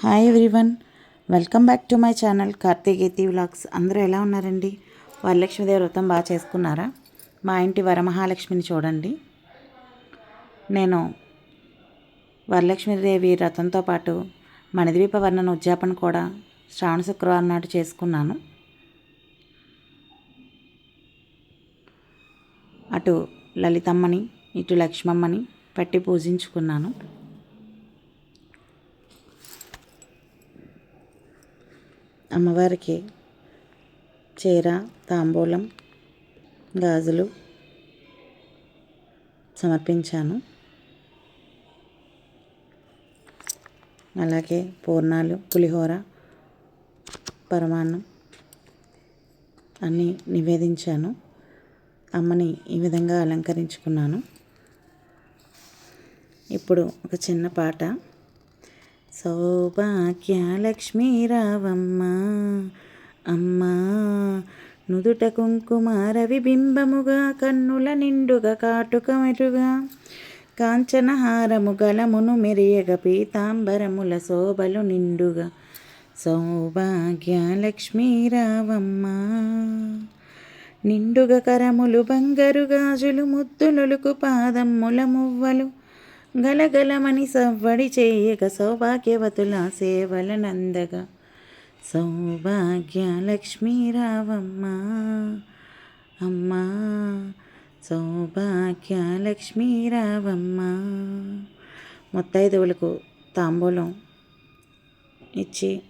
Hi everyone welcome back to my channel కార్తీకేతి vlogs అందరూ ఎలా ఉన్నారండి? వరలక్ష్మీదేవి వ్రతం బాగా చేసుకున్నారా? మా ఇంటి వరమహాలక్ష్మిని చూడండి. నేను వరలక్ష్మీదేవి వ్రతంతో పాటు మణిద్వీప వర్ణన ఉద్యాపన కూడా శ్రావణ శుక్రవారం నాడు చేసుకున్నాను. అటు లలితమ్మని ఇటు లక్ష్మమ్మని పెట్టి పూజించుకున్నాను. అమ్మవారికి చీర తాంబూలం గాజులు సమర్పించాను. అలాగే పూర్ణాలు పులిహోర పరమాన్నం అన్నీ నివేదించాను. అమ్మని ఈ విధంగా అలంకరించుకున్నాను. ఇప్పుడు ఒక చిన్న పాట. సౌభాగ్యలక్ష్మీ రావమ్మ అమ్మా నుదుట కుంకుమార విబింబముగా కన్నుల నిండుగా కాటుక మెరుగా కాంచనహారము గలమును మెరియగ పీతాంబరముల శోభలు నిండుగా. సౌభాగ్యలక్ష్మీ రావమ్మ కరములు బంగారు గాజులు ముద్దులుకు పాదమ్ముల మువ్వలు గలగలమని సవ్వడి చేయక సౌభాగ్యవతుల సేవల నందగా సౌభాగ్య లక్ష్మీ రావమ్మ. అమ్మా. సౌభాగ్య లక్ష్మీ రావమ్మ. ముత్తైదువులకు తాంబూలం ఇచ్చి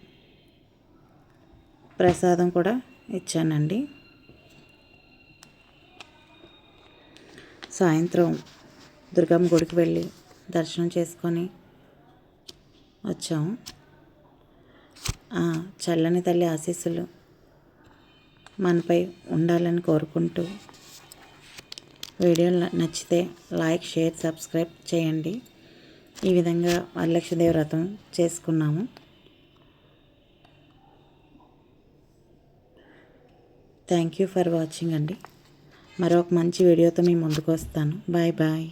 ప్రసాదం కూడా ఇచ్చానండి. సాయంత్రం దుర్గమ్మ గుడికి వెళ్ళి దర్శనం చేసుకొని వచ్చాము. చల్లని తల్లి ఆశీస్సులు మనపై ఉండాలని కోరుకుంటూ వీడియో నచ్చితే లైక్ షేర్ సబ్స్క్రైబ్ చేయండి. ఈ విధంగా వరలక్ష్మీదేవి వ్రతం చేసుకున్నాము. థ్యాంక్ యూ ఫర్ వాచింగ్ అండి. మరొక మంచి వీడియోతో మీ ముందుకు వస్తాను. Bye bye.